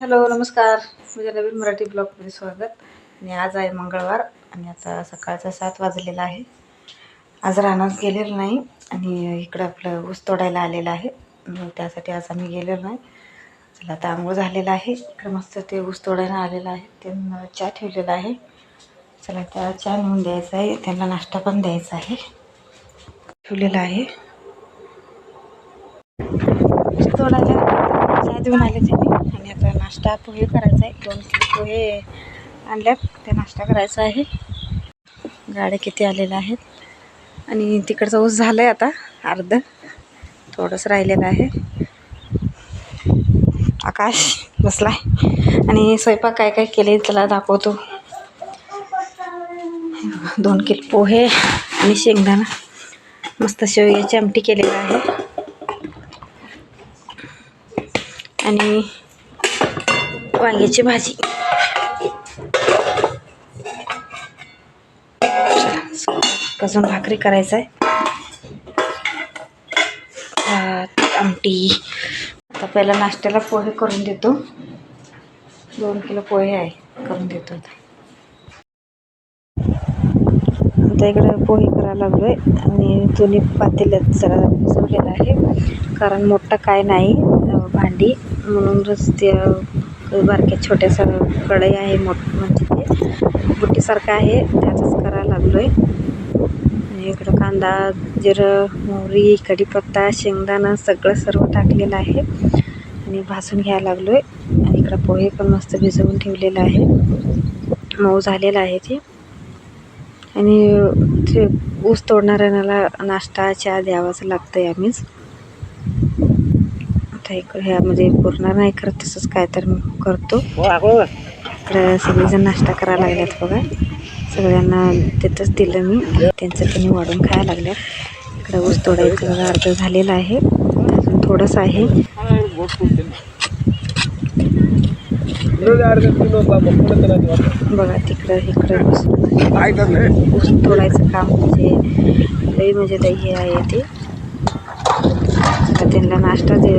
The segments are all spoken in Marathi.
हॅलो नमस्कार. माझ्या नवीन मराठी ब्लॉगमध्ये स्वागत. आणि आज आहे मंगळवार आणि आता सकाळचा सात वाजलेला आहे. आज रानात गेलेलं नाही आणि इकडं आपलं ऊस तोडायला आलेलं आहे. मग त्यासाठी आज आम्ही गेलेलो नाही. चला आता आंघोळ झालेला आहे. इकडं मस्त ते ऊस तोडायला आलेलं आहे. त्यांना चहा ठेवलेला आहे. चला त्या चहा नेऊन द्यायचा आहे. त्यांना नाश्ता पण द्यायचा आहे. ठेवलेला आहे. ऊस तोडायला चहा देऊन आले त्यांनी नाश्ता पोहे करायचा आहे. दोन किलो पोहे आणल्या ते नाश्ता करायचा आहे. गाड्या किती आलेल्या आहेत. आणि तिकडचा ऊस झालं आहे आता अर्ध. थोडंसं राहिलेलं आहे. आकाश बसलाय. आणि स्वयंपाक काय काय केले त्याला दाखवतो. दोन किलो पोहे आणि शेंगदाणा. मस्त शेवयाची आमटी केलेली आहे. आणि वांग्याची भाजी. कसून भाकरी करायचं आहे भात आमटी. आता पहिला नाश्त्याला पोहे करून देतो. दोन किलो पोहे आहे करून देतो आता. आता इकडे पोहे करायला लागलोय. आणि दोन्ही पातेल्यात जरा बसवलेलं आहे. कारण मोठं काय नाही भांडी. म्हणूनच ते बारक्या छोट्यासा कढई आहे मोठ म्हणजे ते. बुट्टीसारखं आहे त्याचंच करायला लागलोय. आणि इकडं कांदा जिरं मोहरी कढीपत्ता शेंगदाणा सगळं सर्व टाकलेलं आहे. आणि भाजून घ्यायला लागलो आहे आणि इकडं पोहे पण मस्त भिजवून ठेवलेलं आहे. मऊ झालेलं आहे ते. आणि ते ऊस तोडणाऱ्यांना नाश्ता चहा द्यावाच लागतं आहे आम्हीच. इकडे ह्यामध्ये पुरणार नाही करत तसंच काय तर मी करतो इकडं सगळेजण नाश्ता करायला लागल्यात बघा. सगळ्यांना तिथंच दिलं मी. त्यांचं त्यांनी वाढून खायला लागल्यात इकडं ऊस तोडायचं बघा अर्ध झालेलं आहे. अजून थोडंसं आहे. बघा तिकडं इकडं ऊस ऊस तोडायचं काम म्हणजे लई म्हणजे लई हे आहे ते. त्यांना नाश्ता दे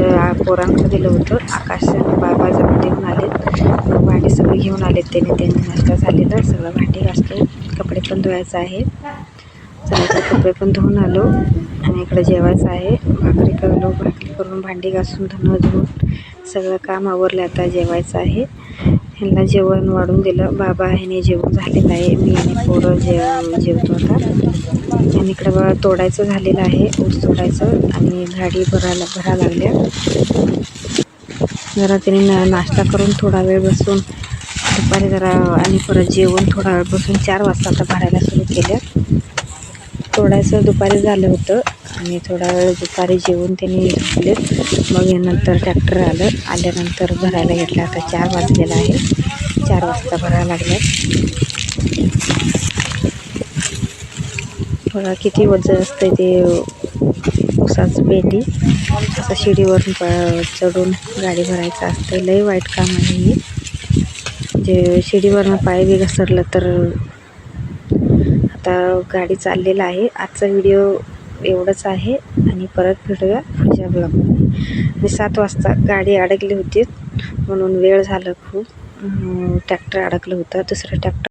पोरांचं दिलं होतं. आकाश आणि बाबा जाऊन देऊन आलेत भांडी सगळी घेऊन आलेत त्यांनी. त्यांनी नाश्ता झालेला. सगळं भांडी घासतो कपडे पण धुवायचं आहे चला कपडे पण धुवून आलो. आणि इकडे जेवायचं आहे. भाकरी करलो भाकरी करून भांडी घासून धुणं धुवून सगळं काम आवरलं. आता जेवायचं आहे. ह्यांना जेवण वाढून दिलं. बाबा ह्याने जेवण झालेलं आहे. मी आणि पोरं जे जेवतो आता. आणि इकडं बघा तोडायचं झालेलं आहे. ऊस तोडायचं आणि गाडी भरायला भरा लागल्या. जरा त्याने ना नाश्ता करून थोडा वेळ बसून दुपारी जरा आणि परत जेवण थोडा वेळ बसून चार वाजता आता भरायला सुरू केल्या. तोडायचं दुपारी झालं होतं. आणि थोडा वेळ दुपारी जेवून त्यांनी घेतले मग यानंतर नंतर ट्रॅक्टर आलं. आल्यानंतर भरायला घेतलं. आता चार वाजलेला आहे. चार वाजता भरायला लागल्या बघा किती वजन असतं ते ऊसाचं पेंडी. असं शिडीवरून प चढून गाडी भरायचं असतं लई वाईट काम आहे जे शिडीवरनं पाय बी घसरलं तर आता गाडी चाललेला आहे. आजचा व्हिडिओ एवढंच आहे. आणि परत भेटूया पुढच्या ब्लॉगमध्ये मी सात वाजता गाडी अडकली होती. म्हणून वेळ झालं खूप. ट्रॅक्टर अडकलं होतं. दुसरं ट्रॅक्टर